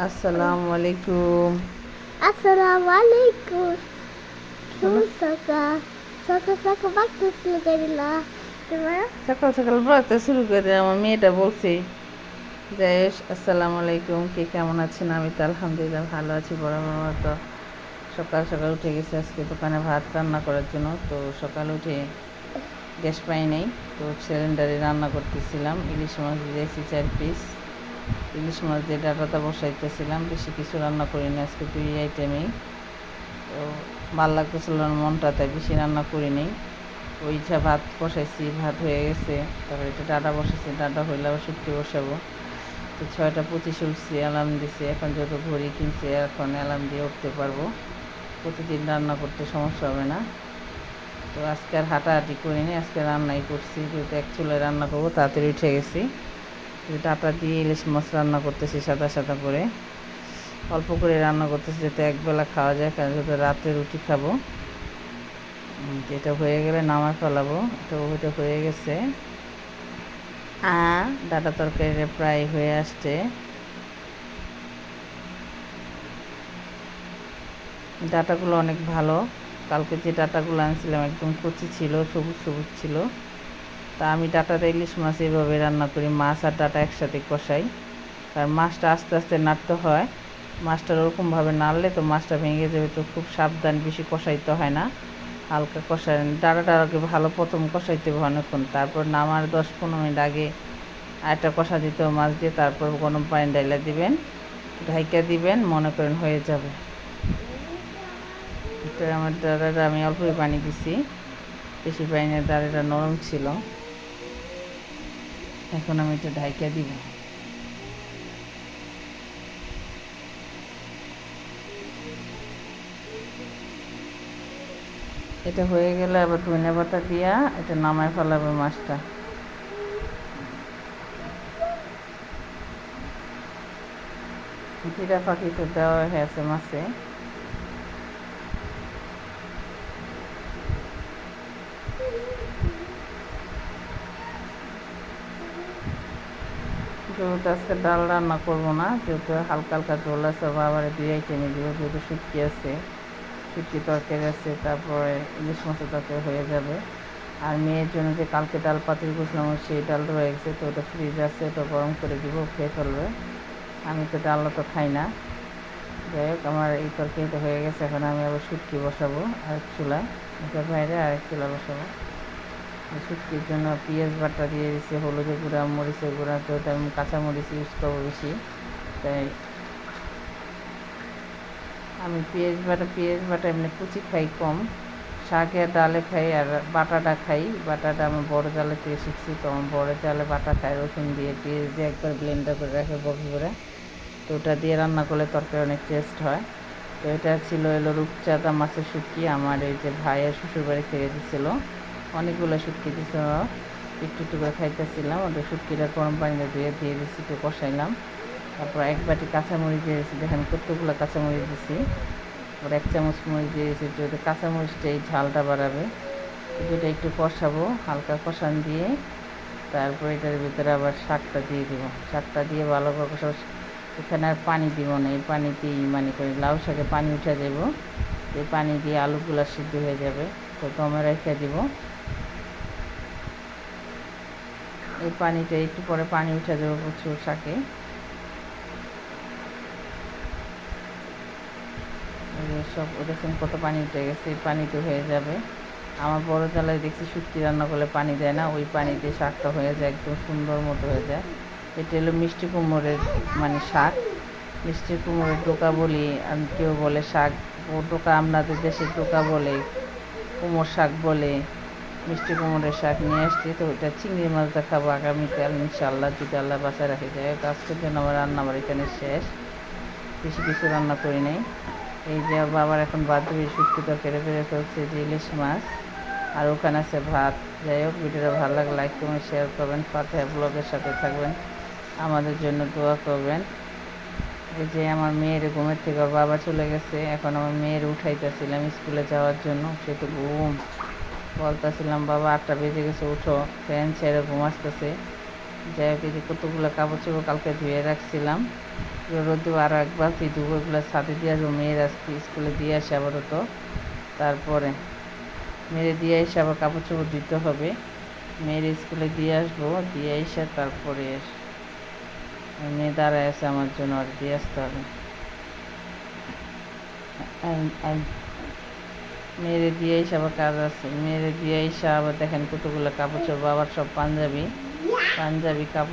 আসসালামু আলাইকুম। alaikum. শুভ সকাল। সকাল বাকতেছিল গাড়িলা তোমার? সকাল সকাল পড়াতে শুরু করে আমার মেয়েটা বলছে জায়েশ আসসালামু আলাইকুম। কে কেমন আছেন? আমি তো আলহামদুলিল্লাহ ভালো আছি বরাবর মতো সকাল সকাল উঠে গেছে আজকে দোকানে ভাত রান্না করার জন্য। তো সকাল উঠে গ্যাস পাই নেই তো সিলিন্ডারে রান্না করতেছিলাম। ইলিশ মাছ দিয়েছি চার পিস ইলিশ মাছ দিয়ে ডাটাটা বসাইতেছিলাম, বেশি কিছু রান্না করিনি, আজকে দুই আইটেমেই। তো ভালো লাগতেছিল না, মনটা তাই বেশি রান্না করি করিনি। ওই যা ভাত বসাইছি, ভাত হয়ে গেছে, তারপরে এটা ডাটা বসাইছি, ডাটা হইলে আবার শুটকি বসাবো। তো ছয়টা পঁচিশ উঠছি, অ্যালার্ম দিছে, এখন যত ঘড়ি কিনছে, এখন অ্যালার্ম দিয়ে উঠতে পারব। প্রতিদিন রান্না করতে সমস্যা হবে না। তো আজকে আর হাঁটাহাঁটি করিনি, আজকে রান্নাই করছি, যেহেতু এক চুলায় রান্না করব, তাড়াতাড়ি উঠে গেছি। ডাটা দিয়ে ইলিশ মাছ রান্না করতেছি সাদা সাদা করে। অল্প করে রান্না করতেছি যাতে একবেলা খাওয়া যায়, কারণ যাতে রাতে রুটি খাব। এটা হয়ে গেলে নামায় ফেলাবো। তো ওইটা হয়ে গেছে। ডাটা তরকারিটা প্রায় হয়ে আসছে। ডাটাগুলো অনেক ভালো। কালকে যে ডাটাগুলো আনছিলাম একদম কচি ছিল, সবুজ সবুজ ছিল। তা আমি ডাটাটা ইলিশ মাছ এইভাবে রান্না করি, মাছ আর ডাটা একসাথে কষাই। আর মাছটা আস্তে আস্তে নাড়তে হয়, মাছটা ওরকমভাবে নাড়লে তো মাছটা ভেঙে যাবে তো খুব সাবধান, বেশি কষাইতে হয় না। হালকা কষাই ডাটাটা আগে ভালো প্রথম কষাইতে হবে অনেকক্ষণ, তারপর নামার দশ পনেরো মিনিট আগে আরেকটা কষা দিতে মাছ দিয়ে, তারপর গরম পানি ডাইলা দিবেন, ঢাইকা দিবেন, মনে করেন হয়ে যাবে। আমার ডাটাটা আমি অল্পই পানি দিছি, বেশি পানি ডাটাটা নরম ছিল। এখন আমি এটা ঢাইকা দিব। এটা হয়ে গেলে আবার ধনে পাতা দিয়া এটা নামায় ফেলাবে মাছটা। পাখি তো দেওয়া হয়েছে মাছে। যেহেতু আজকে ডাল রান্না করব না, যেহেতু হালকা হালকা ঝোল আছে, বাবারে দুই আইটেমে দিব যেহেতু শুটকি আছে, শুটকি তরকারি আছে, তারপরে ইলিশ মাছের তরকারি হয়ে যাবে। আর মেয়ের জন্য যে কালকে ডাল পাতিল করছিলাম সেই ডাল রয়ে গেছে, তো ওটা ফ্রিজ আছে, ওটা গরম করে দিব, খেয়ে ফেলবে। আমি তো ডাল তো খাই না। যাই হোক, আমার এই তরকারিটা হয়ে গেছে, এখন আমি আবার শুটকি বসাবো আর চুলায়। এটার বাইরে আরেক চুলা বসাবো। শুটকির জন্য পেঁয়াজ বাটা দিয়ে দিছি, হলুদের গুঁড়া, মরিচের গুঁড়া, তো আমি কাঁচা মরিচ ইউজ করব বেশি। তাই আমি পেঁয়াজ বাটা পেঁয়াজ বাটা এমনি কুচি খাই কম। শাকে আর ডালে খাই আর বাটাটা খাই। বাটাটা আমি বড় জালে থেকে শিখছি, তো আমার বড় জালে বাটা খাই রসুন দিয়ে পেঁয়াজ দিয়ে একবার ব্লেন্ডার করে রাখে বক্স করে তো ওটা দিয়ে রান্না করলে তরকারি অনেক টেস্ট হয়। তো এটা ছিল এলো রূপচাঁদা মাছের শুটকি। আমার এই যে ভাইয়ের শ্বশুরবাড়ি থেকে দিছিল। অনেকগুলো শুটকি দিছিল একটু একটু করে খাইতেছিলাম, ওটা শুটকিটা গরম পানিতে ধুয়ে দিয়ে দিচ্ছি একটু কষাইলাম। তারপর এক বাটি কাঁচামরিচ দিয়ে দিয়েছি দেখেন কতগুলো কাঁচামরিচ দিছি। ওর এক চামচ মরিচ দিয়ে দিয়েছি যদি কাঁচামরিচটা এই ঝালটা বাড়াবে। দুটো একটু কষাবো, হালকা কষান দিয়ে তারপর এটার ভিতরে আবার শাকটা দিয়ে দিব। শাকটা দিয়ে ভালো করে কষাবো, এখানে আর পানি দিব না, এই পানিতেই মানে করে লাউ শাকে পানি উঠে যাব এই পানি দিয়ে আলুগুলা সিদ্ধ হয়ে যাবে, তো দমে রেখে দিব। এই পানিটা একটু পরে পানি উঠে যাবে প্রচুর শাকে। সব দেখছেন কত পানি উঠে গেছে, এই পানিতে হয়ে যাবে। আমার বড় জালায় দেখছি শুটকি রান্না করলে পানি দেয় না, ওই পানিতে শাকটা হয়ে যায়, একদম সুন্দর মতো হয়ে যায়। এটা হলো মিষ্টি কুমড়োর মানে শাক। মিষ্টি কুমড়োর ডোকা বলি কেউ বলে শাক, ও ডোকা আপনাদের দেশে ডোকা বলে কুমড়োর শাক বলে। মিষ্টি কুমড়ের শাক নিয়ে আসছি, তো ওইটা চিংড়ি মাছটা খাব আগামীকাল ইনশাল্লাহ যদি আল্লাহ বাসায় রাখে যায়। আজকের জন্য আমার রান্না আমার এখানে শেষ। বেশি কিছু রান্না করি নাই। এই যে বাবার এখন বান্ধবী শুটকি ফেরে ফেরে ফেলছে, যে ইলিশ মাছ, আর ওখানে আছে ভাত। যাই হোক, ভিডিওটা ভালো লাগে লাইক করবেন শেয়ার করবেন। ফাতেহা ব্লগের সাথে থাকবেন। আমাদের জন্য দোয়া করবেন। এই যে আমার মেয়ের ঘুমের থেকে বাবা চলে গেছে। এখন আমার মেয়ের উঠাইতেছিলাম স্কুলে যাওয়ার জন্য, সে তো ঘুম। বলতেছিলাম, বাবা, আটটা বেজে গেছে, উঠো। ফ্যান ছেড়ে ঘুম আসতেছে। যাই হোক যে কতগুলো কাপড় চোপড় কালকে ধুয়ে রাখছিলাম। রোদু আরও একবার ফিদু ওইগুলো ছাদে দিয়ে আসব। মেয়ের আজকে স্কুলে দিয়ে আসে আপাতত। তারপরে মেয়ের দিয়ে এসে আবার কাপড় চোপড় দিতে হবে। মেয়ের স্কুলে দিয়ে আসব, দিয়ে এসে তারপরে এস, মেয়ে দাঁড়ায় আছে আমার জন্য, আর দিয়ে আসতে হবে। মেয়েরে দিয়ে এসে আবার কাজ আছে। মেরে দিয়ে এসে আবার দেখেন কতগুলো কাপড় আবার সব পাঞ্জাবি। পাঞ্জাবি কাপড়